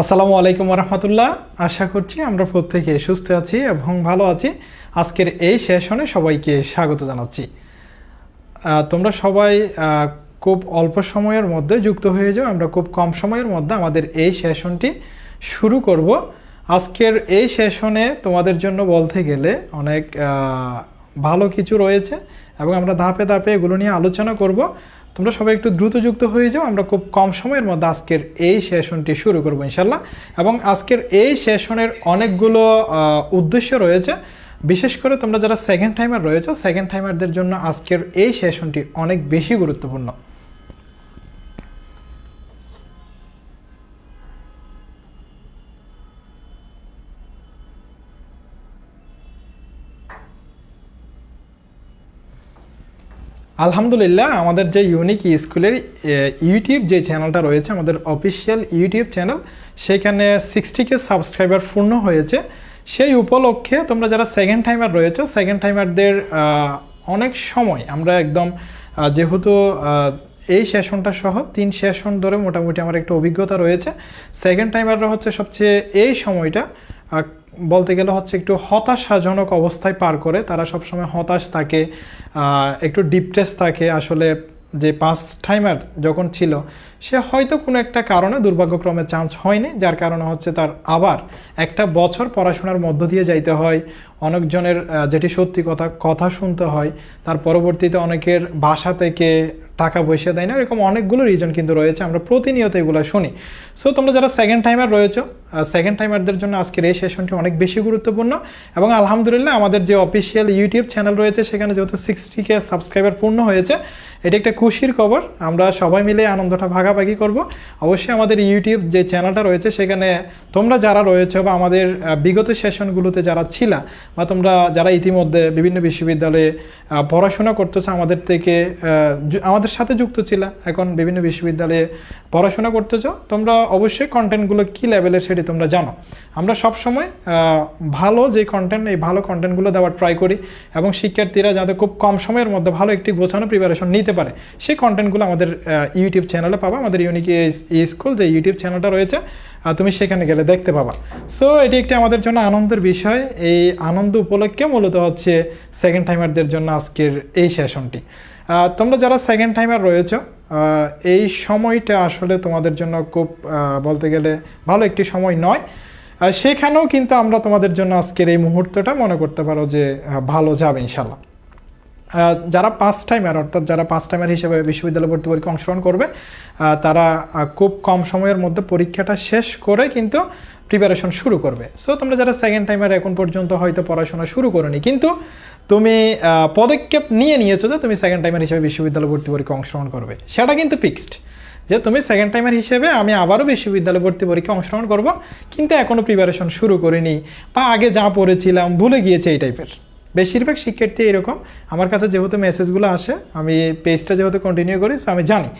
আসসালামু আলাইকুম রহমতুল্লাহ আশা করছি আমরা প্রত্যেকে সুস্থ আছি এবং ভালো আছি। আজকের এই সেশনে সবাইকে স্বাগত জানাচ্ছি। তোমরা সবাই খুব অল্প সময়ের মধ্যে যুক্ত হয়ে যাও। আমরা খুব কম সময়ের মধ্যে আমাদের এই সেশনটি শুরু করব। আজকের এই সেশনে তোমাদের জন্য বলতে গেলে অনেক ভালো কিছু রয়েছে এবং আমরা ধাপে ধাপে এগুলো নিয়ে আলোচনা করব। তোমরা সবাই একটু দ্রুত যুক্ত হয়ে যাও, আমরা খুব কম সময়ের মধ্যে আজকের এই সেশনটি শুরু করব ইনশাল্লাহ এবং আজকের এই সেশনের অনেকগুলো উদ্দেশ্য রয়েছে। বিশেষ করে তোমরা যারা সেকেন্ড টাইমার রয়েছে সেকেন্ড টাইমারদের জন্য আজকের এই সেশনটি অনেক বেশি গুরুত্বপূর্ণ। আলহামদুলিল্লাহ, আমাদের যে ইউনিক স্কুলের ইউটিউব যে চ্যানেলটা রয়েছে, আমাদের অফিসিয়াল ইউটিউব চ্যানেল সেখানে সিক্সটি কে সাবস্ক্রাইবার পূর্ণ হয়েছে। সেই উপলক্ষে তোমরা যারা সেকেন্ড টাইমার রয়েছে সেকেন্ড টাইমারদের অনেক সময় আমরা একদম যেহেতু এই সেশনটা সহ তিন সেশন ধরে মোটামুটি আমার একটা অভিজ্ঞতা রয়েছে। সেকেন্ড টাইমাররা হচ্ছে সবচেয়ে এই সময়টা বলতে গেলে হচ্ছে একটু হতাশাজনক অবস্থায় পার করে। তারা সবসময় হতাশ থাকে একটু ডিপ্রেস থাকে। আসলে যে পাঁচ টাইমার যখন ছিল সে হয়তো কোনো একটা কারণে দুর্ভাগ্যক্রমে চান্স হয়নি, যার কারণে হচ্ছে তার আবার একটা বছর পড়াশোনার মধ্য দিয়ে যাইতে হয়। অনেকজনের যেটি সত্যি কথা কথা শুনতে হয়। তার পরবর্তীতে অনেকের বাসা থেকে টাকা পয়সা দেয় না, এরকম অনেকগুলো রিজন কিন্তু রয়েছে, আমরা প্রতিনিয়ত এগুলো শুনি। সো তোমরা যারা সেকেন্ড টাইমার রয়েছে সেকেন্ড টাইমারদের জন্য আজকের এই সেশনটি অনেক বেশি গুরুত্বপূর্ণ এবং আলহামদুলিল্লাহ আমাদের যে অফিসিয়াল ইউটিউব চ্যানেল রয়েছে, সেখানে যেহেতু সিক্সটি কে সাবস্ক্রাইবার পূর্ণ হয়েছে, এটা একটা খুশির খবর। আমরা সবাই মিলে আনন্দটা ভাগাভাগি করব। অবশ্যই আমাদের ইউটিউব যে চ্যানেলটা রয়েছে, সেখানে তোমরা যারা রয়েছে বা আমাদের বিগত সেশনগুলোতে যারা ছিলা বা তোমরা যারা ইতিমধ্যে বিভিন্ন বিশ্ববিদ্যালয়ে পড়াশোনা করতেছো আমাদের থেকে আমাদের সাথে যুক্ত ছিলা, এখন বিভিন্ন বিশ্ববিদ্যালয়ে পড়াশোনা করতেছো তোমরা অবশ্যই কন্টেন্টগুলো কী লেভেলের সেটি তোমরা জানো। আমরা সবসময় ভালো যে কন্টেন্ট এই ভালো কন্টেন্টগুলো দেওয়ার ট্রাই করি এবং শিক্ষার্থীরা যাতে খুব কম সময়ের মধ্যে ভালো একটি গোছানো প্রিপারেশন নিতে পারে, সেই কন্টেন্টগুলো আমাদের ইউটিউব চ্যানেলে পাবা। আমাদের ইউনিক স্কুল যে ইউটিউব চ্যানেলটা রয়েছে তুমি সেখানে গেলে দেখতে পাবা। সো এটি একটি আমাদের জন্য আনন্দের বিষয়। এই আনন্দ উপলক্ষে মূলত হচ্ছে সেকেন্ড টাইমারদের জন্য আজকের এই সেশনটি তোমরা যারা সেকেন্ড টাইমার রয়েছে এই সময়টা আসলে তোমাদের জন্য খুব বলতে গেলে ভালো একটি সময় নয়। সেখানেও কিন্তু আমরা তোমাদের জন্য আজকের এই মুহূর্তটা মনে করতে পারো যে ভালো যাবে ইনশাল্লাহ যারা পাঁচ টাইমার অর্থাৎ যারা পাঁচ টাইমার হিসেবে বিশ্ববিদ্যালয় ভর্তি পরীক্ষা অংশগ্রহণ করবে তারা খুব কম সময়ের মধ্যে পরীক্ষাটা শেষ করে কিন্তু প্রিপারেশন শুরু করবে। সো তোমরা যারা সেকেন্ড টাইমার এখন পর্যন্ত হয়তো পড়াশোনা শুরু করোনি, কিন্তু তুমি পদক্ষেপ নিয়ে নিয়েছো যে তুমি সেকেন্ড টাইমার হিসেবে বিশ্ববিদ্যালয় ভর্তি পরীক্ষা অংশগ্রহণ করবে। সেটা কিন্তু ফিক্সড যে তুমি সেকেন্ড টাইমার হিসেবে আমি আবারও বিশ্ববিদ্যালয় ভর্তি পরীক্ষা অংশগ্রহণ করব, কিন্তু এখনও প্রিপারেশন শুরু করিনি বা আগে যা পড়েছিলাম ভুলে গিয়েছে এই টাইপের বেশিরভাগ শিক্ষার্থী এরকম। আমার কাছে যেহেতু মেসেজগুলো আসে, আমি পেজটা যেহেতু কন্টিনিউ করি সো আমি জানি।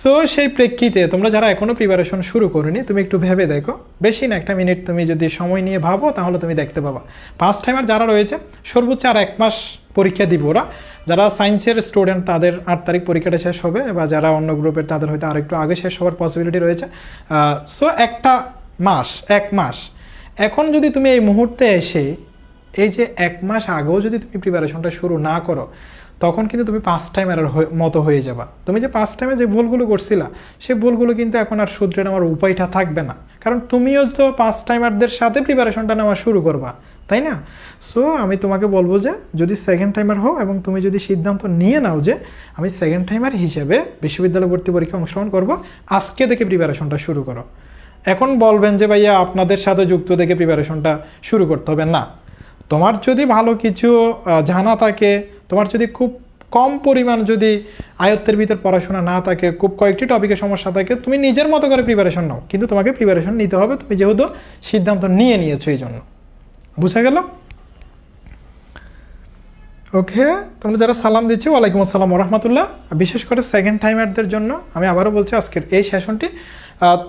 সো সেই প্রেক্ষিতে তোমরা যারা এখনও প্রিপারেশন শুরু করনি, তুমি একটু ভেবে দেখো। বেশি না, একটা মিনিট তুমি যদি সময় নিয়ে ভাবো, তাহলে তুমি দেখতে পাবা। ফার্স্ট টাইমার যারা রয়েছে, সর্বোচ্চ আর এক মাস পরীক্ষা দিব ওরা। যারা সায়েন্সের স্টুডেন্ট তাদের আট তারিখ পরীক্ষাটা শেষ হবে, বা যারা অন্য গ্রুপের তাদের হয়তো আরেকটু আগে শেষ হওয়ার পসিবিলিটি রয়েছে। সো একটা মাস, এক মাস। এখন যদি তুমি এই মুহূর্তে এসে এই যে এক মাস আগেও যদি তুমি প্রিপারেশনটা শুরু না করো, তখন কিন্তু তুমি পাঁচ টাইমের মতো হয়ে যাবা। তুমি যে পাঁচ টাইমে যে ভুলগুলো করছিলা সেই ভুলগুলো কিন্তু এখন আর শুধরে নেওয়ার উপায়টা থাকবে না। কারণ তুমিও তো পাঁচ টাইমারদের সাথে প্রিপারেশনটা নেওয়া শুরু করবা, তাই না? সো আমি তোমাকে বলব যে, যদি সেকেন্ড টাইমার হও এবং তুমি যদি সিদ্ধান্ত নিয়ে নাও যে, আমি সেকেন্ড টাইমার হিসেবে বিশ্ববিদ্যালয় ভর্তি পরীক্ষা অংশগ্রহণ করব, আজকে থেকে প্রিপারেশনটা শুরু করো। এখন বলবেন যে, ভাইয়া, আপনাদের সাথে যুক্ত থেকে প্রিপারেশনটা শুরু করতে হবে। না। তোমার যদি ভালো কিছু জানা থাকে, তোমার যদি খুব কম পরিমাণ যদি আয়ত্তের ভিতর পড়াশোনা না থাকে, খুব কয়েকটি টপিকের সমস্যা থাকে, তুমি নিজের মতো করে প্রিপারেশন নাও। কিন্তু তোমাকে প্রিপারেশন নিতে হবে, তুমি যেহেতু সিদ্ধান্ত নিয়ে নিয়েছো এই জন্য। বুঝা গেল? ওকে, তোমরা যারা সালাম দিচ্ছ, ওয়ালাইকুম আসসালাম রহমতুল্লাহ বিশেষ করে সেকেন্ড টাইমারদের জন্য আমি আবারও বলছি, আজকের এই সেশনটি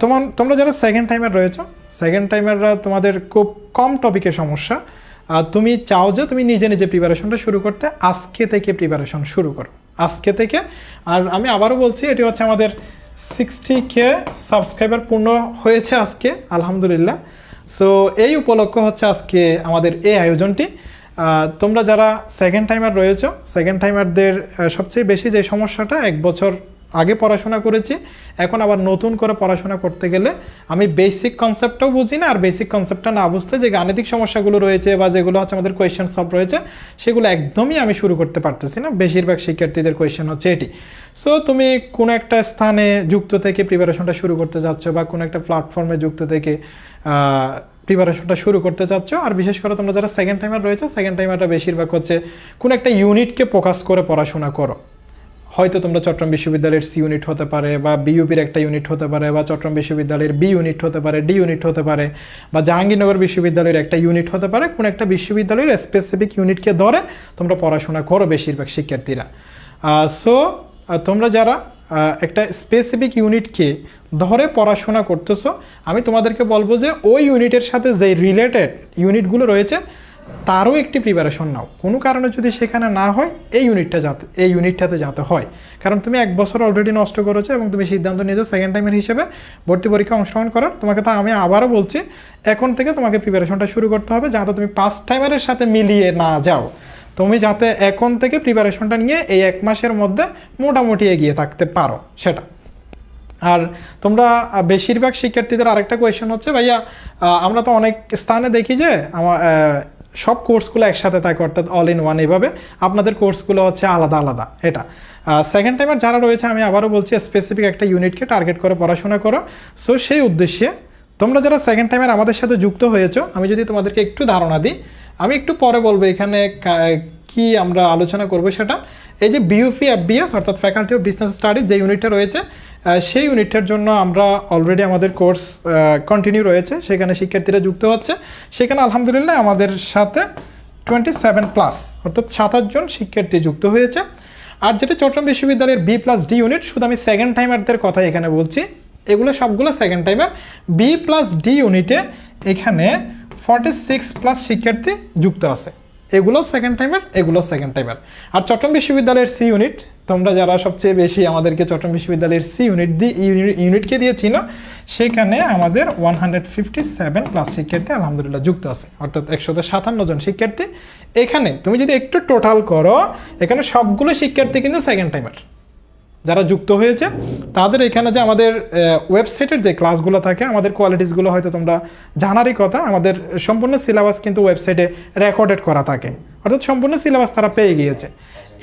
তোমার তোমরা যারা সেকেন্ড টাইমার রয়েছো সেকেন্ড টাইমাররা তোমাদের খুব কম টপিকের সমস্যা। তুমি চাও যে তুমি নিজে নিজে প্রিপারেশনটা শুরু করতে। আজকে থেকে প্রিপারেশন শুরু করো। আজকে থেকে। আর আমি আবারও বলছি, এটি হচ্ছে আমাদের সিক্সটি কে সাবস্ক্রাইবার পূর্ণ হয়েছে আজকে, আলহামদুলিল্লাহ। সো এই উপলক্ষ হচ্ছে আজকে আমাদের এই আয়োজনটি। তোমরা যারা সেকেন্ড টাইমার রয়েছো সেকেন্ড টাইমারদের সবচেয়ে বেশি যে সমস্যাটা, এক বছর আগে পড়াশোনা করেছি, এখন আবার নতুন করে পড়াশোনা করতে গেলে আমি বেসিক কনসেপ্টটাও বুঝি না, আর বেসিক কনসেপ্টটা না বুঝতে যে গাণিতিক সমস্যাগুলো রয়েছে বা যেগুলো হচ্ছে আমাদের কোয়েশ্চেন সলভ রয়েছে, সেগুলো একদমই আমি শুরু করতে পারতেছি না। বেশিরভাগ শিক্ষার্থীদের কোয়েশ্চেন হচ্ছে এটি। সো তুমি কোনো একটা স্থানে যুক্ত থেকে প্রিপারেশনটা শুরু করতে যাচ্ছ বা কোনো একটা প্ল্যাটফর্মে যুক্ত থেকে প্রিপারেশনটা শুরু করতে চাচ্ছ, আর বিশেষ করে তোমরা যারা সেকেন্ড টাইমার রয়েছে সেকেন্ড টাইমারটা বেশিরভাগ হচ্ছে কোনো একটা ইউনিটকে ফোকাস করে পড়াশোনা করো। হয়তো তোমরা চট্টগ্রাম বিশ্ববিদ্যালয়ের সি ইউনিট হতে পারে বা বিইউপির একটা ইউনিট হতে পারে বা চট্টগ্রাম বিশ্ববিদ্যালয়ের বি ইউনিট হতে পারে, ডি ইউনিট হতে পারে বা জাহাঙ্গীরনগর বিশ্ববিদ্যালয়ের একটা ইউনিট হতে পারে, কোনো একটা বিশ্ববিদ্যালয়ের স্পেসিফিক ইউনিটকে ধরে তোমরা পড়াশোনা করো বেশিরভাগ শিক্ষার্থীরা। সো তোমরা যারা একটা স্পেসিফিক ইউনিটকে ধরে পড়াশোনা করতেছো, আমি তোমাদেরকে বলব যে ওই ইউনিটের সাথে যে রিলেটেড ইউনিটগুলো রয়েছে তারও একটি প্রিপারেশন নাও। কোনো কারণে যদি সেখানে না হয়, এই ইউনিটটা যাতে এই ইউনিটটাতে যাতে হয়। কারণ তুমি এক বছর অলরেডি নষ্ট করেছ এবং তুমি সিদ্ধান্ত নিয়েছো সেকেন্ড টাইমের হিসেবে ভর্তি পরীক্ষা অংশগ্রহণ করার। তোমাকে তা আমি আবারও বলছি, এখন থেকে তোমাকে প্রিপারেশনটা শুরু করতে হবে যাতে তুমি ফার্স্ট টাইমারের সাথে মিলিয়ে না যাও। তুমি যাতে এখন থেকে প্রিপারেশনটা নিয়ে এই এক মাসের মধ্যে মোটামুটি এগিয়ে থাকতে পারো, সেটা। আর তোমরা বেশিরভাগ শিক্ষার্থীদের আরেকটা কোয়েশ্চেন হচ্ছে, ভাইয়া আমরা তো অনেক স্থানে দেখি যে আমার সব কোর্সগুলো একসাথে থাকে, অর্থাৎ অল ইন ওয়ান এইভাবে আপনাদের কোর্সগুলো হচ্ছে আলাদা আলাদা, এটা। সেকেন্ড টাইমার যারা রয়েছে, আমি আবারও বলছি স্পেসিফিক একটা ইউনিটকে টার্গেট করে পড়াশোনা করো। সো সেই উদ্দেশ্যে তোমরা যারা সেকেন্ড টাইমের আমাদের সাথে যুক্ত হয়েছো, আমি যদি তোমাদেরকে একটু ধারণা দিই, আমি একটু পরে বলব এখানে কা- আমরা আলোচনা করব সেটা। এই যে বিউপি এফবিএস অর্থাৎ ফ্যাকাল্টি অফ বিজনেস স্টাডিজ যে ইউনিটটা রয়েছে সেই ইউনিটটার জন্য আমরা অলরেডি আমাদের কোর্স কন্টিনিউ রয়েছে। সেখানে শিক্ষার্থীরা যুক্ত হচ্ছে। সেখানে আলহামদুলিল্লাহ আমাদের সাথে টোয়েন্টি সেভেন প্লাস অর্থাৎ সাতাশ জন শিক্ষার্থী যুক্ত হয়েছে। আর যেটা চট্টগ্রাম বিশ্ববিদ্যালয়ের বি প্লাস ডি ইউনিট শুধু আমি সেকেন্ড টাইমারদের কথা এখানে বলছি। এগুলো সবগুলো second timer B plus D ইউনিটে এখানে ফর্টি সিক্স প্লাস শিক্ষার্থী যুক্ত আছে। এগুলো সেকেন্ড টাইমের এগুলো সেকেন্ড টাইমের আর চট্টগ্রাম বিশ্ববিদ্যালয়ের সি ইউনিট তোমরা যারা সবচেয়ে বেশি আমাদেরকে চট্টগ্রাম বিশ্ববিদ্যালয়ের সি ইউনিট দি ইউনিটকে দিয়েছিল সেখানে আমাদের one hundred fifty seven plus শিক্ষার্থী আলহামদুলিল্লাহ যুক্ত আছে, অর্থাৎ একশত সাতান্ন জন শিক্ষার্থী। এখানে তুমি যদি একটু টোটাল করো, এখানে সবগুলো শিক্ষার্থী কিন্তু সেকেন্ড টাইমার যারা যুক্ত হয়েছে, তাদের এখানে যে আমাদের ওয়েবসাইটের যে ক্লাসগুলো থাকে, আমাদের কোয়ালিটিসগুলো হয়তো তোমরা জানারই কথা, আমাদের সম্পূর্ণ সিলেবাস কিন্তু ওয়েবসাইটে রেকর্ডেড করা থাকে। অর্থাৎ সম্পূর্ণ সিলেবাস তারা পেয়ে গিয়েছে।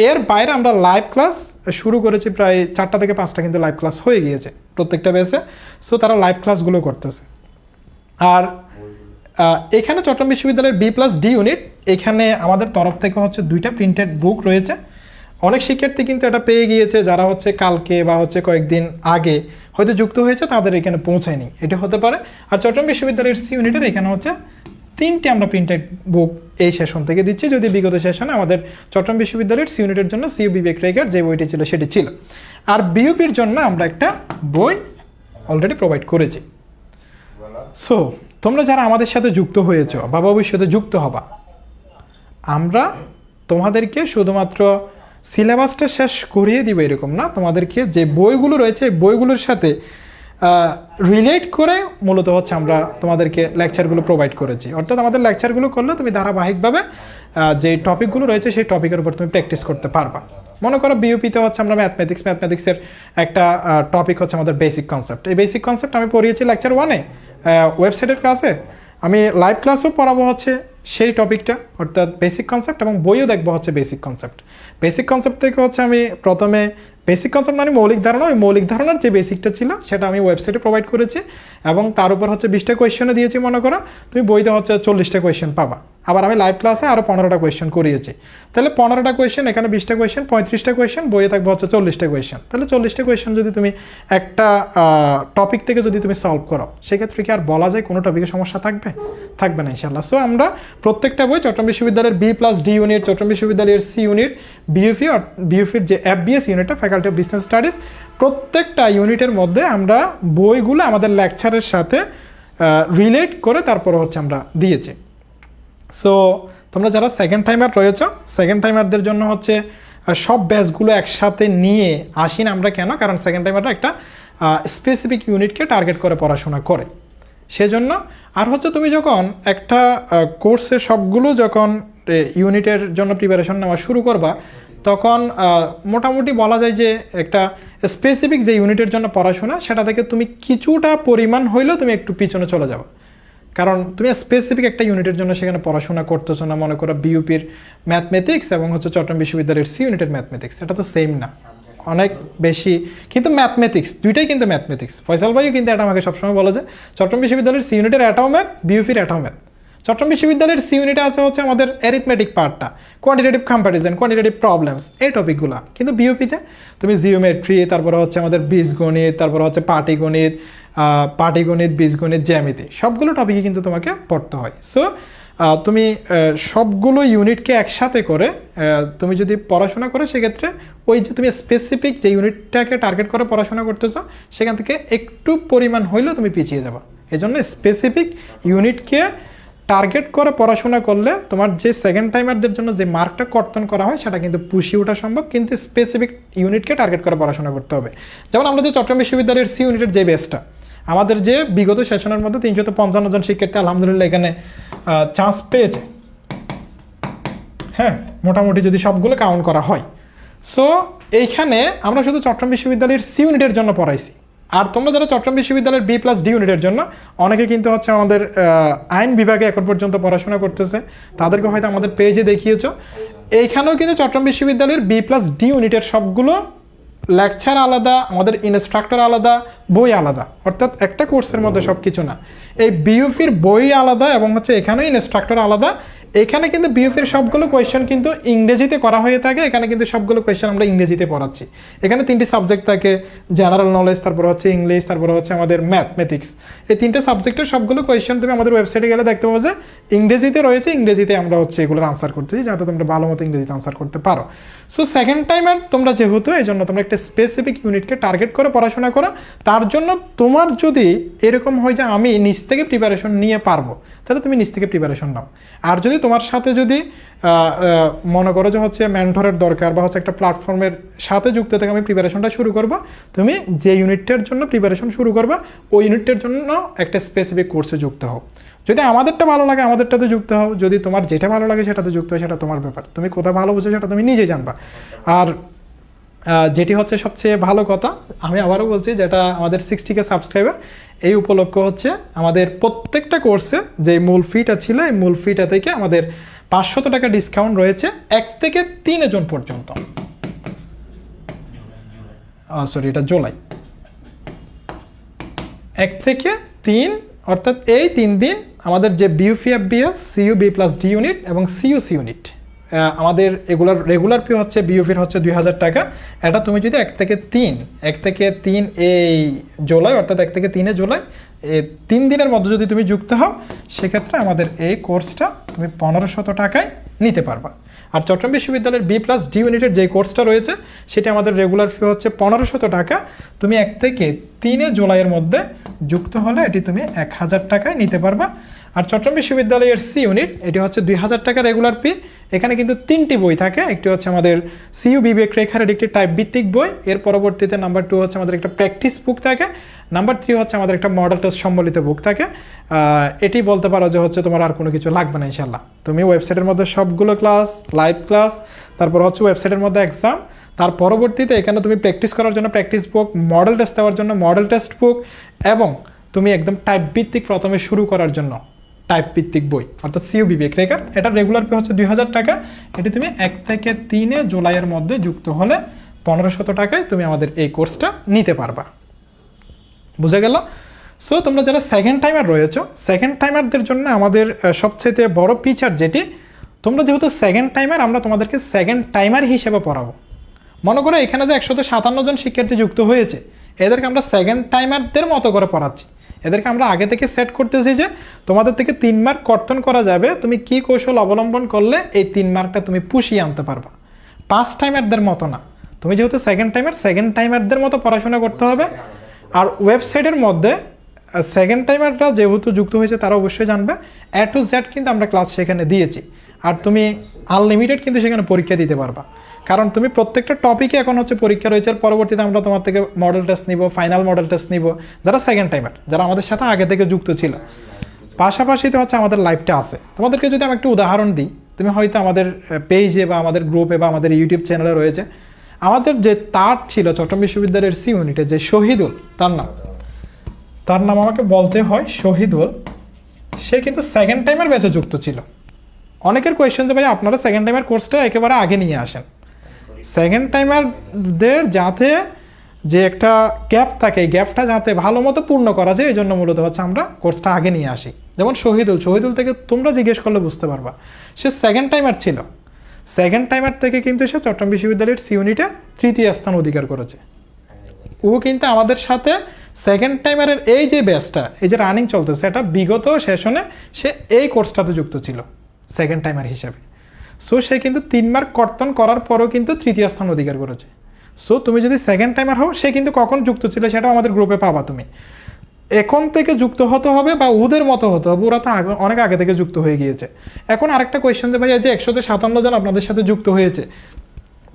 এর বাইরে আমরা লাইভ ক্লাস শুরু করেছি প্রায় চারটা থেকে পাঁচটা কিন্তু লাইভ ক্লাস হয়ে গিয়েছে প্রত্যেকটা বেসে সো তারা লাইভ ক্লাসগুলো করতেছে। আর এখানে চট্টগ্রাম বিশ্ববিদ্যালয়ের বি প্লাস ডি ইউনিট এখানে আমাদের তরফ থেকে হচ্ছে দুইটা প্রিন্টেড বুক রয়েছে। অনেক শিক্ষার্থী কিন্তু এটা পেয়ে গিয়েছে যারা হচ্ছে কালকে বা হচ্ছে কয়েকদিন আগে হয়তো যুক্ত হয়েছে, তাদের এখানে পৌঁছায়নি। এটা হতে পারে। আর চট্টগ্রাম বিশ্ববিদ্যালয়ের সি ইউনিটের এখানে হচ্ছে তিনটে আমরা প্রিন্টেড বুক এই সেশন থেকে দিচ্ছি। যদি বিগত সেশনে আমাদের চট্টগ্রাম বিশ্ববিদ্যালয়ের সি ইউনিটের জন্য সিউ বিবেক রেগার যে বইটি ছিল, সেটি ছিল। আর বিউপির জন্য আমরা একটা বই অলরেডি প্রোভাইড করেছি। সো তোমরা যারা আমাদের সাথে যুক্ত হয়েছো বা ভবিষ্যতে যুক্ত হবা, আমরা তোমাদেরকে শুধুমাত্র সিলেবাসটা শেষ করিয়ে দিব এরকম না। তোমাদেরকে যে বইগুলো রয়েছে বইগুলোর সাথে রিলেট করে মূলত হচ্ছে আমরা তোমাদেরকে লেকচারগুলো প্রোভাইড করেছি। অর্থাৎ আমাদের লেকচারগুলো করলে তুমি ধারাবাহিকভাবে যে টপিকগুলো রয়েছে, সেই টপিকের উপর তুমি প্র্যাকটিস করতে পারবা। মনে করো বিউপিতে হচ্ছে আমরা ম্যাথমেটিক্স ম্যাথমেটিক্সের একটা টপিক হচ্ছে আমাদের বেসিক কনসেপ্ট এই বেসিক কনসেপ্ট আমি পড়িয়েছি লেকচার ওয়ানে ওয়েবসাইটের ক্লাসে আমি লাইভ ক্লাসও পড়াবো হচ্ছে সেই টপিকটা অর্থাৎ বেসিক কনসেপ্ট এবং বইও দেখব হচ্ছে বেসিক কনসেপ্ট বেসিক কনসেপ্ট থেকে হচ্ছে আমি প্রথমে বেসিক কনসেপ্ট মানে মৌলিক ধারণা, ওই মৌলিক ধারণার যে বেসিকটা ছিল সেটা আমি ওয়েবসাইটে প্রোভাইড করেছি এবং তার উপর হচ্ছে বিশটা কোয়েশ্চেনও দিয়েছি মনে করো, তুমি বইতে হচ্ছে চল্লিশটা কোয়েশন পাবা। আবার আমি লাইভ ক্লাসে আরও পনেরোটা কোয়েশ্চেন করিয়েছি। তাহলে পনেরোটা কোয়েশ্চেন এখানে বিশটা কোয়েশ্চেন পঁয়ত্রিশটা কোয়েশ্চেন বইয়ে থাকবে হচ্ছে চল্লিশটা কোয়েশ্চেন তাহলে চল্লিশটা কোয়েশ্চেন যদি তুমি একটা টপিক থেকে যদি তুমি সলভ করো, সেক্ষেত্রে কি আর বলা যায় কোনো টপিকে সমস্যা থাকবে? থাকবে না ইনশাল্লাহ সো আমরা প্রত্যেকটা বই চট্টগ্রাম বিশ্ববিদ্যালয়ের B plus D unit Chattogram বিশ্ববিদ্যালয়ের সি ইউনিট বিএফি বিএফির যে এফ এফবিএস ইউনিটটা ফ্যাকাল্টি অফ বিজনেস স্টাডিজ প্রত্যেকটা ইউনিটের মধ্যে আমরা বইগুলো আমাদের লেকচারের সাথে রিলেট করে তারপর হচ্ছে আমরা দিয়েছি। সো তোমরা যারা সেকেন্ড টাইমার রয়েছে সেকেন্ড টাইমারদের জন্য হচ্ছে সব ব্যাচগুলো একসাথে নিয়ে আসি না আমরা কেন? কারণ সেকেন্ড টাইমারটা একটা স্পেসিফিক ইউনিটকে টার্গেট করে পড়াশোনা করে। সেজন্য, আর হচ্ছে তুমি যখন একটা কোর্সের সবগুলো যখন ইউনিটের জন্য প্রিপারেশন নেওয়া শুরু করবা, তখন মোটামুটি বলা যায় যে একটা স্পেসিফিক যে ইউনিটের জন্য পড়াশোনা, সেটা থেকে তুমি কিছুটা পরিমাণ হইলেও তুমি একটু পিছনে চলে যাবে। কারণ তুমি স্পেসিফিক একটা ইউনিটের জন্য সেখানে পড়াশোনা করতেছো না, মনে করো বিউপির ম্যাথমেটিক্স এবং হচ্ছে চট্টগ্রাম বিশ্ববিদ্যালয়ের সি ইউনিটের ম্যাথমেটিক্স এটা তো সেম না। অনেক বেশি, কিন্তু ম্যাথমেটিক্স দুইটাই কিন্তু ম্যাথমেটিক্স ফয়সাল ভাইও কিন্তু এটা আমাকে সবসময় বলে যে, চট্টগ্রাম বিশ্ববিদ্যালয়ের সি ইউনিটের এটাও ম্যাথ বিউপির অ্যাটাও ম্যাথ চট্টগ্রাম বিশ্ববিদ্যালয়ের সি ইউনিটে আছে হচ্ছে আমাদের অ্যারিথমেটিক পার্টটা কোয়ান্টিটেটিভ কম্প্যারিজন কোয়ান্টিটেটিভ প্রবলেমস এই টপিকগুলো কিন্তু বিওপিতে তুমি জিওমেট্রি তারপরে হচ্ছে আমাদের বীজগণিত, তারপরে হচ্ছে পাটিগণিত পাটিগণিত, বীজগণিত, জ্যামিতি, সবগুলো টপিকই কিন্তু তোমাকে পড়তে হয়। সো তুমি সবগুলো ইউনিটকে একসাথে করে তুমি যদি পড়াশোনা করো, সেক্ষেত্রে ওই যে তুমি স্পেসিফিক যে ইউনিটটাকে টার্গেট করে পড়াশোনা করতেছো, সেখান থেকে একটু পরিমাণ হইলেও তুমি পিছিয়ে যাবা। এই জন্য স্পেসিফিক ইউনিটকে টার্গেট করে পড়াশোনা করলে তোমার যে সেকেন্ড টাইমারদের জন্য যে মার্কটা কর্তন করা হয়, সেটা কিন্তু পুষিয়ে ওঠা সম্ভব। কিন্তু স্পেসিফিক ইউনিটকে টার্গেট করে পড়াশোনা করতে হবে। যেমন আমরা যে চট্টগ্রাম বিশ্ববিদ্যালয়ের সি ইউনিটের যে বেসটা আমাদের যে বিগত সেশনের মধ্যে তিনশত পঞ্চান্ন জন শিক্ষার্থী আলহামদুলিল্লাহ এখানে চান্স পেয়েছে। হ্যাঁ মোটামুটি যদি সবগুলো কাউন্ট করা হয়। সো এইখানে আমরা শুধু চট্টগ্রাম বিশ্ববিদ্যালয়ের সি ইউনিটের জন্য পড়াইছি। আর তোমরা যারা চট্টগ্রাম বিশ্ববিদ্যালয়ের বি প্লাস ডি ইউনিটের জন্য, অনেকে কিন্তু হচ্ছে আমাদের আইন বিভাগে এখন পর্যন্ত পড়াশোনা করতেছে, তাদেরকে হয়তো আমাদের পেজে দেখিয়েছ। এইখানেও কিন্তু চট্টগ্রাম বিশ্ববিদ্যালয়ের বি প্লাস ডি ইউনিটের সবগুলো লেকচার আলাদা, আমাদের ইনস্ট্রাক্টর আলাদা, বই আলাদা। অর্থাৎ একটা কোর্সের মধ্যে সব কিছু না। এই বিউপির বই আলাদা এবং হচ্ছে এখানেও ইনস্ট্রাক্টর আলাদা এখানে কিন্তু বিউপির সবগুলো কোয়েশ্চেন কিন্তু ইংরেজিতে করা হয়ে থাকে। এখানে কিন্তু সবগুলো কোয়েশ্চেন আমরা ইংরেজিতে পড়াচ্ছি। এখানে তিনটি সাবজেক্ট থাকে জেনারেল নলেজ তারপর হচ্ছে ইংলিশ তারপর হচ্ছে আমাদের ম্যাথমেটিক্স এই তিনটে সাবজেক্টের সবগুলো কোয়েশ্চেন তুমি আমাদের ওয়েবসাইটে গেলে দেখতে পাবো যে ইংরেজিতে রয়েছে, ইংরেজিতে আমরা হচ্ছে এগুলোর আনসার করতেছি, যাতে তোমরা ভালো মতো ইংরেজিতে আনসার করতে পারো। সো সেকেন্ড টাইমার তোমরা যেহেতু এই জন্য তোমরা একটা স্পেসিফিক ইউনিটকে টার্গেট করে পড়াশোনা করো, তার জন্য তোমার যদি এরকম হয় যে আমি নিজ থেকে প্রিপারেশন নিয়ে পারব, তাহলে তুমি নিজ থেকে প্রিপারেশন নাও। আর যদি তোমার সাথে যদি মনে করো যে হচ্ছে মেন্টরের দরকার বা হচ্ছে একটা প্ল্যাটফর্মের সাথে যুক্ত থেকে আমি প্রিপারেশনটা শুরু করব, তুমি যে ইউনিটটার জন্য প্রিপারেশন শুরু করবা, ওই ইউনিটটার জন্য একটা স্পেসিফিক কোর্সে যুক্ত হও। যদি আমাদেরটা ভালো লাগে, আমাদেরটাতে যুক্ত হও। যদি তোমার যেটা ভালো লাগে, সেটাতে যুক্ত হয় সেটা তোমার ব্যাপার। তুমি কোথায় ভালো বুঝো, সেটা তুমি নিজে জানবা। আর যেটি হচ্ছে সবচেয়ে ভালো কথা, আমি আবারও বলছি যেটা আমাদের সিক্সটি কে সাবস্ক্রাইবার এই উপলক্ষ হচ্ছে আমাদের প্রত্যেকটা কোর্সে যে মূল ফিটা ছিল, এই মূল ফিটা থেকে আমাদের পাঁচশত টাকা ডিসকাউন্ট রয়েছে এক থেকে তিন জন পর্যন্ত। সরি এটা জুলাই। এক থেকে তিন, অর্থাৎ এই তিন দিন আমাদের যে BUP FBS CU B plus D unit এবং সিইউসি ইউনিট আমাদের এগুলার রেগুলার ফি হচ্ছে বিউপির হচ্ছে দুই হাজার টাকা। এটা তুমি যদি এক থেকে তিন, এক থেকে তিন এই জুলাই, অর্থাৎ এক থেকে তিনে জুলাই তিন দিনের মধ্যে যদি তুমি যুক্ত হও, সেক্ষেত্রে আমাদের এই কোর্সটা তুমি পনেরোশত টাকায় নিতে পারবা। আর চট্টগ্রাম বিশ্ববিদ্যালয়ের বি প্লাস ডি ইউনিটের যে কোর্সটা রয়েছে, সেটা আমাদের রেগুলার ফি হচ্ছে পনেরোশত টাকা। তুমি এক থেকে তিনে জুলাইয়ের মধ্যে যুক্ত হলে এটি তুমি এক হাজার টাকায় নিতে পারবা। আর চট্টগ্রাম বিশ্ববিদ্যালয়ের সি ইউনিট এটি হচ্ছে দুই হাজার টাকা রেগুলার ফি এখানে কিন্তু তিনটি বই থাকে, একটি হচ্ছে আমাদের সিইউ বিবেক রেখার একটি টাইপ ভিত্তিক বই, এর পরবর্তীতে নাম্বার টু হচ্ছে আমাদের একটা প্র্যাকটিস বুক থাকে নাম্বার থ্রি হচ্ছে আমাদের একটা মডেল টেস্ট সম্বলিত বুক থাকে। এটি বলতে পারো যে হচ্ছে তোমার আর কোনো কিছু লাগবে না ইনশাল্লাহ তুমি ওয়েবসাইটের মধ্যে সবগুলো ক্লাস লাইভ ক্লাস তারপর হচ্ছে ওয়েবসাইটের মধ্যে এক্সাম তার পরবর্তীতে এখানে তুমি প্র্যাকটিস করার জন্য প্র্যাকটিস বুক মডেল টেস্ট দেওয়ার জন্য মডেল টেস্ট বুক এবং তুমি একদম টাইপ ভিত্তিক প্রথমে শুরু করার জন্য টাইপ ভিত্তিক বই, অর্থাৎ সিইউ বিবেক রেখার এটা রেগুলার পে হচ্ছে দুই হাজার টাকা। এটি তুমি এক থেকে তিনে জুলাইয়ের মধ্যে যুক্ত হলে পনেরোশত টাকায় তুমি আমাদের এই কোর্সটা নিতে পারবা। বুঝে গেল? সো তোমরা যারা সেকেন্ড টাইমার রয়েছো সেকেন্ড টাইমারদের জন্য আমাদের সবচেয়ে বড় ফিচার যেটি, তোমরা যেহেতু সেকেন্ড টাইমার আমরা তোমাদেরকে সেকেন্ড টাইমার হিসেবে পড়াবো। মনে করো এখানে যে একশত সাতান্ন জন শিক্ষার্থী যুক্ত হয়েছে এদেরকে আমরা সেকেন্ড টাইমারদের মতো করে পড়াচ্ছি। এদেরকে আমরা আগে থেকে সেট করতেছি যে, তোমাদের থেকে তিন মার্ক কর্তন করা যাবে। তুমি কি কৌশল অবলম্বন করলে এই তিন মার্কটা তুমি পুষিয়ে আনতে পারবা। পাঁচ টাইমারদের মতো না। তুমি যেহেতু সেকেন্ড টাইমার সেকেন্ড টাইমারদের মতো পড়াশোনা করতে হবে। আর ওয়েবসাইটের মধ্যে সেকেন্ড টাইমাররা যেহেতু যুক্ত হয়েছে, তারা অবশ্যই জানবে। এ টু জেড কিন্তু আমরা ক্লাস সেখানে দিয়েছি। আর তুমি আনলিমিটেড কিন্তু সেখানে পরীক্ষা দিতে পারবা। কারণ তুমি প্রত্যেকটা টপিকে এখন হচ্ছে পরীক্ষা রয়েছে, আর পরবর্তীতে আমরা তোমার থেকে মডেল টেস্ট নিব ফাইনাল মডেল টেস্ট নিব, যারা সেকেন্ড টাইমার যারা আমাদের সাথে আগে থেকে যুক্ত ছিল। পাশাপাশি তো হচ্ছে আমাদের লাইফটা আছে। তোমাদেরকে যদি আমি একটু উদাহরণ দিই, তুমি হয়তো আমাদের পেজে বা আমাদের গ্রুপে বা আমাদের ইউটিউব চ্যানেলে রয়েছে। আমাদের যে তার ছিল, চট্টগ্রাম বিশ্ববিদ্যালয়ের সি ইউনিটে যে শহীদুল, তার নাম। তার নাম আমাকে বলতে হয় শহীদুল। সে কিন্তু সেকেন্ড টাইমের ব্যাচে যুক্ত ছিল। অনেকের কোয়েশ্চেন যে ভাই আপনারা সেকেন্ড টাইমের কোর্সটা একেবারে আগে নিয়ে আসেন। সেকেন্ড টাইমারদের যাতে যে একটা গ্যাপ থাকে, এই গ্যাপটা যাতে ভালো মতো পূর্ণ করা যায়, এই জন্য মূলত হচ্ছে আমরা কোর্সটা আগে নিয়ে আসি। যেমন শহীদুল শহীদুল থেকে তোমরা জিজ্ঞেস করলে বুঝতে পারবা। সে সেকেন্ড টাইমার ছিল। সেকেন্ড টাইমার থেকে কিন্তু সে চট্টগ্রাম বিশ্ববিদ্যালয়ের সি ইউনিটে তৃতীয় স্থান অধিকার করেছে। ও কিন্তু আমাদের সাথে সেকেন্ড টাইমারের এই যে ব্যাচটা এই যে রানিং চলতেছে, এটা বিগত সেশনে সে এই কোর্সটাতে যুক্ত ছিল সেকেন্ড টাইমার হিসেবে। সো সে কিন্তু তিন মার্ক কর্তন করার পরেও কিন্তু তৃতীয় স্থান অধিকার করেছে। সো তুমি যদি সেকেন্ড টাইমার হও, সে কিন্তু কখন যুক্ত ছিল সেটাও আমাদের গ্রুপে পাবা তুমি। এখন থেকে যুক্ত হতে হবে বা ওদের মতো হতে হবে, ওরা তো আগে, অনেক আগে থেকে যুক্ত হয়ে গিয়েছে। এখন আরেকটা কোয়েশ্চেন যে ভাইয়া, যে একশোতে সাতান্ন জন আপনাদের সাথে যুক্ত হয়েছে,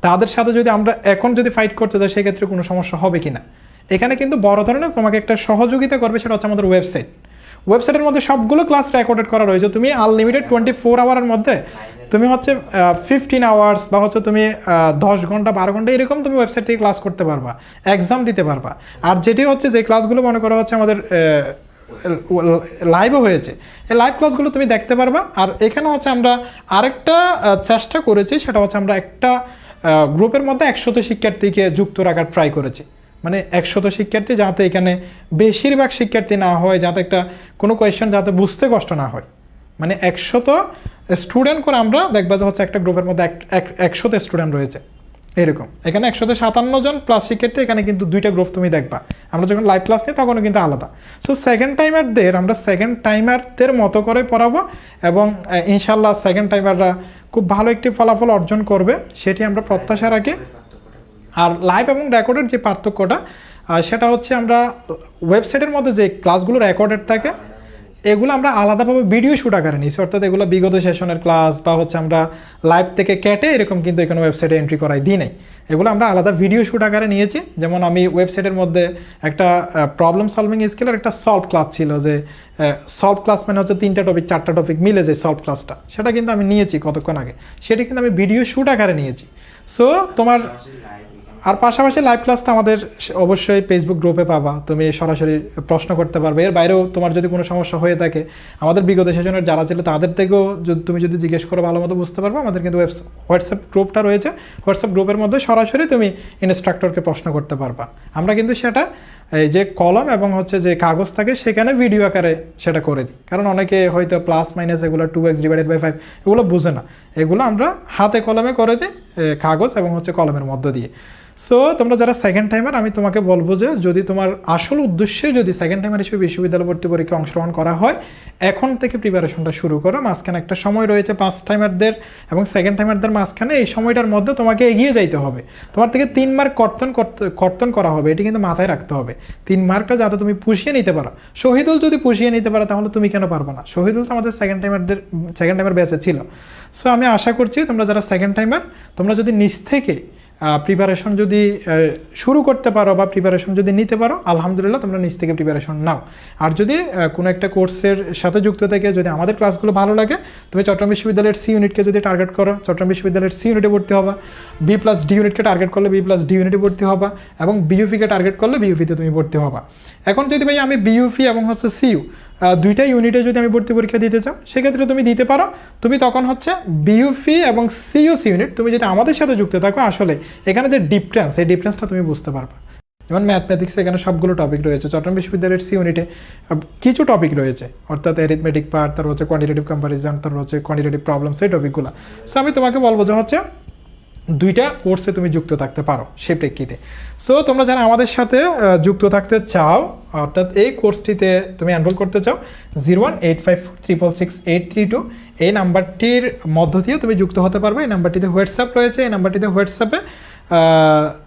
তাদের সাথে যদি আমরা এখন যদি ফাইট করতে যাই, সেক্ষেত্রে কোনো সমস্যা হবে কিনা? এখানে কিন্তু বড় ধরনের তোমাকে একটা সহযোগিতা করবে, সেটা হচ্ছে আমাদের ওয়েবসাইট ওয়েবসাইটের মধ্যে সবগুলো ক্লাস রেকর্ডেড করা রয়েছে। তুমি আনলিমিটেড টোয়েন্টি ফোর আওয়ারের মধ্যে তুমি হচ্ছে ফিফটিন আওয়ার্স বা হচ্ছে তুমি দশ ঘণ্টা বারো ঘণ্টা এরকম তুমি ওয়েবসাইট থেকে ক্লাস করতে পারবা এক্সাম দিতে পারবা। আর যেটি হচ্ছে যে ক্লাসগুলো মনে করা হচ্ছে আমাদের লাইভও হয়েছে। এই লাইভ ক্লাসগুলো তুমি দেখতে পারবা। আর এখানে হচ্ছে আমরা আরেকটা চেষ্টা করেছি সেটা হচ্ছে আমরা একটা গ্রুপের মধ্যে একশত শিক্ষার্থীকে যুক্ত রাখার ট্রাই করেছি। মানে একশত শিক্ষার্থী যাতে এখানে বেশিরভাগ শিক্ষার্থী না হয়, যাতে একটা কোনো কোয়েশ্চেন যাতে বুঝতে কষ্ট না হয়। মানে একশত স্টুডেন্ট করে আমরা দেখবা যে হচ্ছে একটা গ্রুপের মধ্যে এক- এক- একশত স্টুডেন্ট রয়েছে। এরকম। এখানে একশত সাতান্ন জন প্লাস শিক্ষার্থী, এখানে কিন্তু দুইটা গ্রুপ তুমি দেখবা। আমরা যখন লাইভ ক্লাস নিই, তখনও কিন্তু আলাদা। সো সেকেন্ড টাইমারদের আমরা সেকেন্ড টাইমারদের মতো করে পড়াবো এবং ইনশাল্লাহ সেকেন্ড টাইমাররা খুব ভালো একটি ফলাফল অর্জন করবে। সেটি আমরা প্রত্যাশা রাখি। আর লাইভ এবং রেকর্ডের যে পার্থক্যটা সেটা হচ্ছে আমরা ওয়েবসাইটের মধ্যে যে ক্লাসগুলো রেকর্ডেড থাকে, এগুলো আমরা আলাদাভাবে ভিডিও শ্যুট আকারে নিয়েছি অর্থাৎ এগুলো বিগত সেশনের ক্লাস বা হচ্ছে আমরা লাইভ থেকে কেটে এরকম কিন্তু এখানে ওয়েবসাইটে এন্ট্রি করাই দিই নাই। এগুলো আমরা আলাদা ভিডিও শ্যুট আকারে নিয়েছি। যেমন আমি ওয়েবসাইটের মধ্যে একটা প্রবলেম সলভিং স্কিলের একটা সলভ ক্লাস ছিল যে সলভ ক্লাস মানে হচ্ছে তিনটা টপিক চারটা টপিক মিলে যে সলভ ক্লাসটা সেটা কিন্তু আমি নিয়েছি কতক্ষণ আগে। সেটি কিন্তু আমি ভিডিও শ্যুট আকারে নিয়েছি। সো তোমার আর পাশাপাশি লাইভ ক্লাস তো আমাদের অবশ্যই ফেসবুক গ্রুপে পাবা। তুমি সরাসরি প্রশ্ন করতে পারবে। এর বাইরেও তোমার যদি কোনো সমস্যা হয়ে থাকে, আমাদের বিগত সেশনের যারা ছিল তাদের থেকেও যদি তুমি যদি জিজ্ঞেস করো ভালো মতো বুঝতে পারবে, আমাদের কিন্তু হোয়াটসঅ্যাপ গ্রুপটা রয়েছে। হোয়াটসঅ্যাপ গ্রুপের মধ্যে সরাসরি তুমি ইনস্ট্রাক্টরকে প্রশ্ন করতে পারবা। আমরা কিন্তু সেটা এই যে কলম এবং হচ্ছে যে কাগজ থাকে, সেখানে ভিডিও আকারে সেটা করে দিই। কারণ অনেকে হয়তো প্লাস মাইনাস এগুলো two x divided by five এগুলো বুঝে না। এগুলো আমরা হাতে কলমে করে দিই কাগজ এবং হচ্ছে কলমের মধ্য দিয়ে। সো তোমরা যারা সেকেন্ড টাইমার আমি তোমাকে বলব যে যদি তোমার আসল উদ্দেশ্যে যদি সেকেন্ড টাইমার হিসেবে বিশ্ববিদ্যালয় ভর্তি পরীক্ষা অংশগ্রহণ করা হয়, এখন থেকে প্রিপারেশনটা শুরু করো। মাঝখানে একটা সময় রয়েছে পাঁচ টাইমারদের এবং সেকেন্ড টাইমারদের মাঝখানে এই সময়টার মধ্যে তোমাকে এগিয়ে যাইতে হবে। তোমার থেকে তিন মার্ক কর্তন করতে- কর্তন করা হবে। এটি কিন্তু মাথায় রাখতে হবে। তিন মার্কটা যাতে তুমি পুষিয়ে নিতে পারো। শহীদুল যদি পুষিয়ে নিতে পারো, তাহলে তুমি কেন পারবে না? শহীদুল তো আমাদের সেকেন্ড টাইমারদের সেকেন্ড টাইমার ব্যাচে ছিল। সো আমি আশা করছি তোমরা যারা সেকেন্ড টাইমার তোমরা যদি নিচ থেকে প্রিপারেশন যদি শুরু করতে পারো বা প্রিপারেশন যদি নিতে পারো, আলহামদুলিল্লাহ তোমরা নিজ থেকে প্রিপারেশন নাও। আর যদি কোনো একটা কোর্সের সাথে যুক্ত থেকে যদি আমাদের ক্লাসগুলো ভালো লাগে, তুমি চট্টগ্রাম বিশ্ববিদ্যালয়ের সি ইউনিটকে যদি টার্গেট করো, চট্টগ্রাম বিশ্ববিদ্যালয়ের সি ইউনিটে ভর্তি হবা। বি প্লাস ডি ইউনিটকে টার্গেট করলে বি প্লাস ডি ইউনিটে ভর্তি হবা এবং বিইউপিকে টার্গেট করলে বিইউপিতে তুমি ভর্তি হবা। এখন যদি ভাই আমি বিইউপি এবং হচ্ছে সিইউ দুইটা ইউনিটে যদি আমি ভর্তি পরীক্ষা দিতে চাও, সেক্ষেত্রে তুমি দিতে পারো। তুমি তখন হচ্ছে বিইউপি এবং সিইউসি ইউনিট তুমি যদি আমাদের সাথে যুক্ত থাকো আসলে, এখানে যে ডিফারেন্স এই ডিফারেন্সটা তুমি বুঝতে পারবা। যেমন ম্যাথমেটিক্স এখানে সবগুলো টপিক রয়েছে, চট্টগ্রাম বিশ্ববিদ্যালয়ের সি ইউনিটে কিছু টপিক রয়েছে। অর্থাৎ অ্যারিথমেটিক পার্ট তার হচ্ছে কোয়ান্টিটেটিভ কম্পারিজন তার হচ্ছে কোয়ান্টিটেটিভ প্রবলেম সেই টপিকগুলো সো আমি তোমাকে বলব যে হচ্ছে দুইটা কোর্সে তুমি যুক্ত থাকতে পারো, সেই প্রেক্ষিতে। সো তোমরা যারা আমাদের সাথে যুক্ত থাকতে চাও, অর্থাৎ এই কোর্সটিতে তুমি এনরোল করতে চাও zero one eight five triple six eight three two এই নাম্বারটির মধ্য দিয়ে তুমি যুক্ত হতে পারবে। এই নাম্বারটিতে হোয়াটসঅ্যাপ রয়েছে, এই নাম্বারটিতে হোয়াটসঅ্যাপে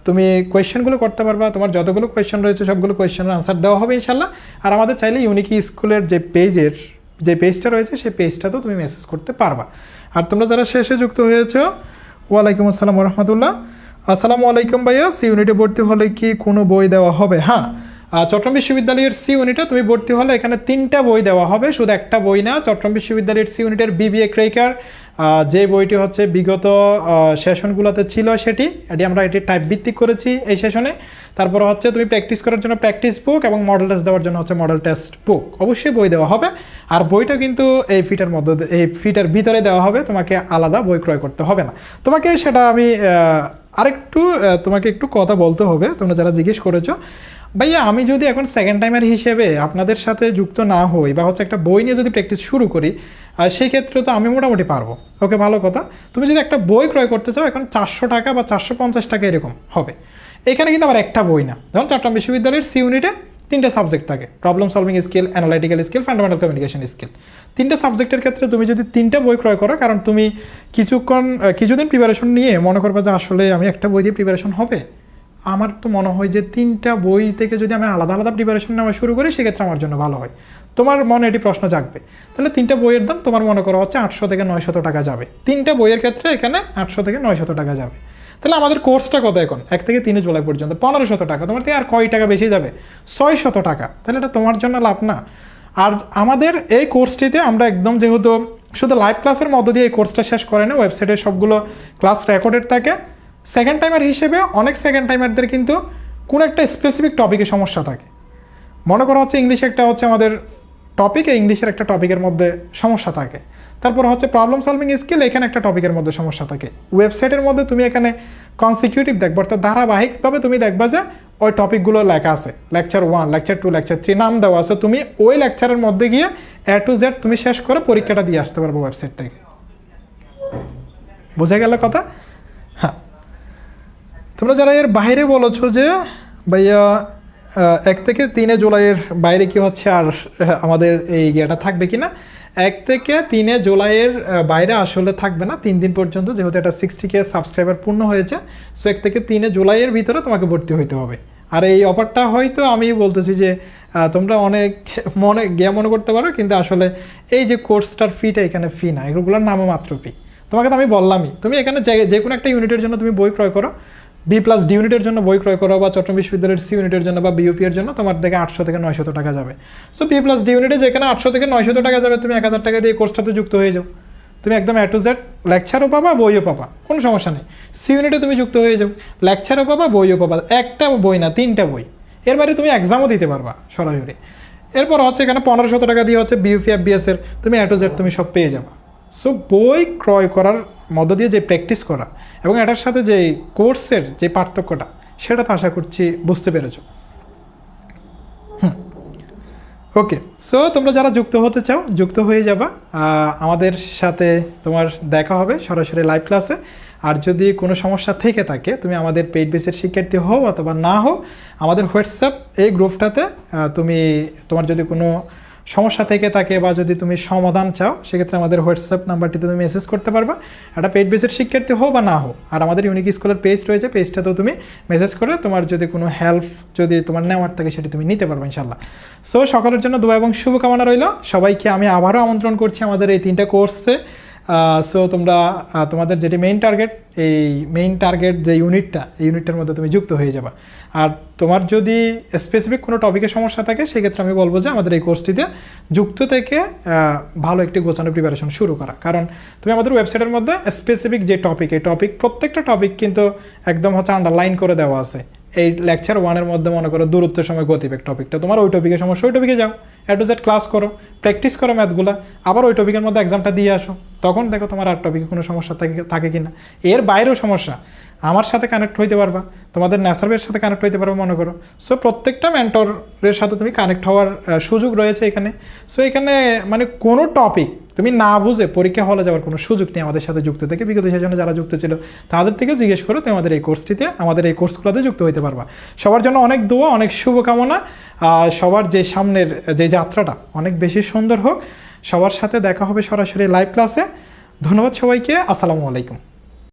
তুমি কোয়েশ্চেনগুলো করতে পারবা। তোমার যতগুলো কোয়েশ্চেন রয়েছে, সবগুলো কোয়েশ্চেনের আনসার দেওয়া হবে ইনশাল্লাহ আর আমাদের চাইলে ইউনিকি স্কুলের যে পেজের যে পেজটা রয়েছে, সেই পেজটাতেও তুমি মেসেজ করতে পারবা। আর তোমরা যারা শেষে যুক্ত হয়েছো ওয়ালাইকুম আসসালাম রহমতুল্লাহ আসসালামু আলাইকুম ভাইয়া, সি ইউনিটে ভর্তি হলে কি কোনো বই দেওয়া হবে? হ্যাঁ চট্টগ্রাম বিশ্ববিদ্যালয়ের সি ইউনিটে তুমি ভর্তি হলে এখানে তিনটা বই দেওয়া হবে। শুধু একটা বই না, চট্টগ্রাম বিশ্ববিদ্যালয়ের সি ইউনিটের বিবিএ ক্রেকার যে বইটি হচ্ছে বিগত সেশনগুলোতে ছিল সেটি, এটি আমরা এটি টাইপ ভিত্তিক করেছি এই সেশনে। তারপর হচ্ছে তুমি প্র্যাকটিস করার জন্য প্র্যাকটিস বুক এবং মডেল টেস্ট দেওয়ার জন্য হচ্ছে মডেল টেস্ট বুক অবশ্যই বই দেওয়া হবে। আর বইটা কিন্তু এই ফিটার মধ্যে, এই ফিটার ভিতরে দেওয়া হবে। তোমাকে আলাদা বই ক্রয় করতে হবে না। তোমাকে সেটা আমি আরেকটু তোমাকে একটু কথা বলতে হবে, তোমরা যারা জিজ্ঞেস করেছ। ভাইয়া, আমি যদি এখন সেকেন্ড টাইমের হিসেবে আপনাদের সাথে যুক্ত না হই বা হচ্ছে একটা বই নিয়ে যদি প্র্যাকটিস শুরু করি আর সেই ক্ষেত্রে তো আমি মোটামুটি পারব। ওকে ভালো কথা। তুমি যদি একটা বই ক্রয় করতে চাও, এখন চারশো টাকা বা চারশো পঞ্চাশ টাকা এরকম হবে। এখানে কিন্তু আবার একটা বই না। যেমন চট্টগ্রাম বিশ্ববিদ্যালয়ের সি ইউনিটে তিনটে সাবজেক্ট থাকে problem solving skill analytical skill fundamental communication skill তিনটে সাবজেক্টের ক্ষেত্রে তুমি যদি তিনটা বই ক্রয় করো, কারণ তুমি কিছুক্ষণ কিছুদিন প্রিপারেশন নিয়ে মনে করবে যে আসলে আমি একটা বই দিয়ে প্রিপারেশন হবে। আমার তো মনে হয় যে তিনটা বই থেকে যদি আমি আলাদা আলাদা প্রিপারেশন নেওয়া শুরু করি, সেক্ষেত্রে আমার জন্য ভালো হয়। তোমার মনে এটি প্রশ্ন জাগবে। তাহলে তিনটা বইয়ের দাম তোমার মনে করা হচ্ছে আটশো থেকে নয়শত টাকা যাবে। তিনটা বইয়ের ক্ষেত্রে এখানে আটশো থেকে নয়শত টাকা যাবে। তাহলে আমাদের কোর্সটা কত এখন? এক থেকে তিনে জুলাই পর্যন্ত। পনেরো শত টাকা। তোমার থেকে আর কয় টাকা বেশি যাবে? ছয় শত টাকা। তাহলে এটা তোমার জন্য লাভ না। আর আমাদের এই কোর্সটিতে আমরা একদম যেহেতু শুধু লাইভ ক্লাসের মধ্য দিয়ে এই কোর্সটা শেষ করে না ওয়েবসাইটে সবগুলো ক্লাস রেকর্ডেড থাকে। সেকেন্ড টাইমার হিসেবে অনেক সেকেন্ড টাইমারদের কিন্তু কোনো একটা স্পেসিফিক টপিকে সমস্যা থাকে। মনে করা হচ্ছে ইংলিশে একটা হচ্ছে আমাদের টপিকে ইংলিশের একটা টপিকের মধ্যে সমস্যা থাকে। তারপর হচ্ছে প্রবলেম সলভিং স্কিল এখানে একটা টপিকের মধ্যে সমস্যা থাকে। ওয়েবসাইটের মধ্যে তুমি এখানে কনসিকিউটিভ দেখব, অর্থাৎ ধারাবাহিকভাবে তুমি দেখবা যে ওই টপিকগুলো লেখা আছে। Lecture one lecture two lecture three নাম দেওয়া আছে। তুমি ওই লেকচারের মধ্যে গিয়ে এ টু জেড তুমি শেষ করে পরীক্ষাটা দিয়ে আসতে পারব ওয়েবসাইট থেকে। বোঝা গেল কথা? হ্যাঁ। তোমরা যারা এর বাইরে বলেছ যে, ভাইয়া এক থেকে তিনে জুলাইয়ের বাইরে কি হচ্ছে আর আমাদের এই ইয়েটা থাকবে কি না এক থেকে তিনে জুলাইয়ের বাইরে আসলে থাকবে না, তিন দিন পর্যন্ত, যেহেতু এটা সিক্সটি কে সাবস্ক্রাইবার পূর্ণ হয়েছে সো এক থেকে তিনে জুলাইয়ের ভিতরে তোমাকে ভর্তি হইতে হবে। আর এই অফারটা হয়তো আমি বলতেছি যে তোমরা অনেক মনে জ্ঞা মনে করতে পারো, কিন্তু আসলে এই যে কোর্সটার ফিটা এখানে ফি না, এগুলোর নামও মাত্র ফি তোমাকে তো আমি বললামই, তুমি এখানে যে কোনো একটা ইউনিটের জন্য তুমি বই ক্রয় করো বি প্লাস ডি ইউনিটের জন্য বই ক্রয় করো বা চট্টগ্রাম বিশ্ববিদ্যালয়ের সি ইউনিটের জন্য বা বিউপি এর জন্য তোমার থেকে আটশো থেকে নয়শত টাকা যাবে। সো বি প্লাস ডি ইউনিটে যেখানে আটশো থেকে নয়শত টাকা যাবে, তুমি এক হাজার টাকা দিয়ে কোর্সটাতে যুক্ত হয়ে যাও। তুমি একদম এ টু জেড লেকচারও পাবা, বইও পাবা, কোনো সমস্যা নেই। সি ইউনিটে তুমি যুক্ত হয়ে যাও লেকচারও পাবা, বইও পাবা, একটা বই না, তিনটা বই। এর বাইরে তুমি এক্সামও দিতে পারবা সরাসরি। এরপর হচ্ছে এখানে পনেরো শত টাকা দিয়ে হচ্ছে বিউপি এফবিএস এর, তুমি এ টু জেড তুমি সব পেয়ে যাবা। সো বই ক্রয় করার মধ্য দিয়ে যে প্র্যাকটিস করা এবং এটার সাথে যে কোর্সের যে পার্থক্যটা, সেটা তো আশা করছি বুঝতে পেরেছ। ওকে সো তোমরা যারা যুক্ত হতে চাও, যুক্ত হয়ে যাবা। আমাদের সাথে তোমার দেখা হবে সরাসরি লাইভ ক্লাসে আর যদি কোনো সমস্যা থেকে থাকে, তুমি আমাদের পেইড বেসের শিক্ষার্থী হও অথবা না হও, আমাদের হোয়াটসঅ্যাপ এই গ্রুপটাতে তুমি তোমার যদি কোনো সমস্যা থেকে থাকে বা যদি তুমি সমাধান চাও, সেক্ষেত্রে আমাদের হোয়াটসঅ্যাপ নাম্বারটিতে তুমি মেসেজ করতে পারবা। একটা পেড বেসের শিক্ষার্থী হও বা না হোক আর আমাদের ইউনিক স্কুলের পেজ রয়েছে পেজটাতেও তুমি মেসেজ করে তোমার যদি কোনো হেল্প যদি তোমার নেওয়ার থাকে, সেটি তুমি নিতে পারবে ইনশাল্লাহ সো সকলের জন্য দোয়া এবং শুভকামনা রইল। সবাইকে আমি আবারও আমন্ত্রণ করছি আমাদের এই তিনটা কোর্সে সো তোমরা তোমাদের যেটি মেইন টার্গেট এই মেইন টার্গেট যে ইউনিটটা এই ইউনিটটার মধ্যে তুমি যুক্ত হয়ে যাবা। আর তোমার যদি স্পেসিফিক কোনো টপিকের সমস্যা থাকে, সেক্ষেত্রে আমি বলব যে আমাদের এই কোর্সটিতে যুক্ত থেকে ভালো একটি গোছানো প্রিপারেশন শুরু করা। কারণ তুমি আমাদের ওয়েবসাইটের মধ্যে স্পেসিফিক যে টপিক এই টপিক প্রত্যেকটা টপিক কিন্তু একদম হচ্ছে আন্ডারলাইন করে দেওয়া আছে। এই লেকচার ওয়ানের মধ্যে মনে করো দূরত্বের সময় গতিবেগ টপিকটা তোমার ওই টপিকের সমস্যা ওই টপিকে যাও। এ টু জেড ক্লাস করো প্র্যাকটিস করো ম্যাথগুলো আবার ওই টপিকের মধ্যে এক্সামটা দিয়ে আসো। তখন দেখো তোমার আর টপিকে কোনো সমস্যা থাকে থাকে কি না এর বাইরেও সমস্যা। আমার সাথে কানেক্ট হইতে পারবা, তোমাদের ন্যাসারবের সাথে কানেক্ট হইতে পারবা মনে করো। সো প্রত্যেকটা মেন্টরের সাথে তুমি কানেক্ট হওয়ার সুযোগ রয়েছে এখানে। সো এখানে মানে কোনো টপিক তুমি না বুঝে পরীক্ষা হলে যাওয়ার কোনো সুযোগ নেই আমাদের সাথে যুক্ত থেকে। বিগত সেশনে যারা যুক্ত ছিল, তাদের থেকে জিজ্ঞেস করো, তুমি আমাদের এই কোর্সটিতে, আমাদের এই কোর্সগুলোতে যুক্ত হতে পারবা। সবার জন্য অনেক দোয়া, অনেক শুভকামনা। সবার যে সামনের যে যাত্রাটা, অনেক বেশি সুন্দর হোক। সবার সাথে দেখা হবে সরাসরি লাইভ ক্লাসে ধন্যবাদ সবাইকে, আসসালামু আলাইকুম।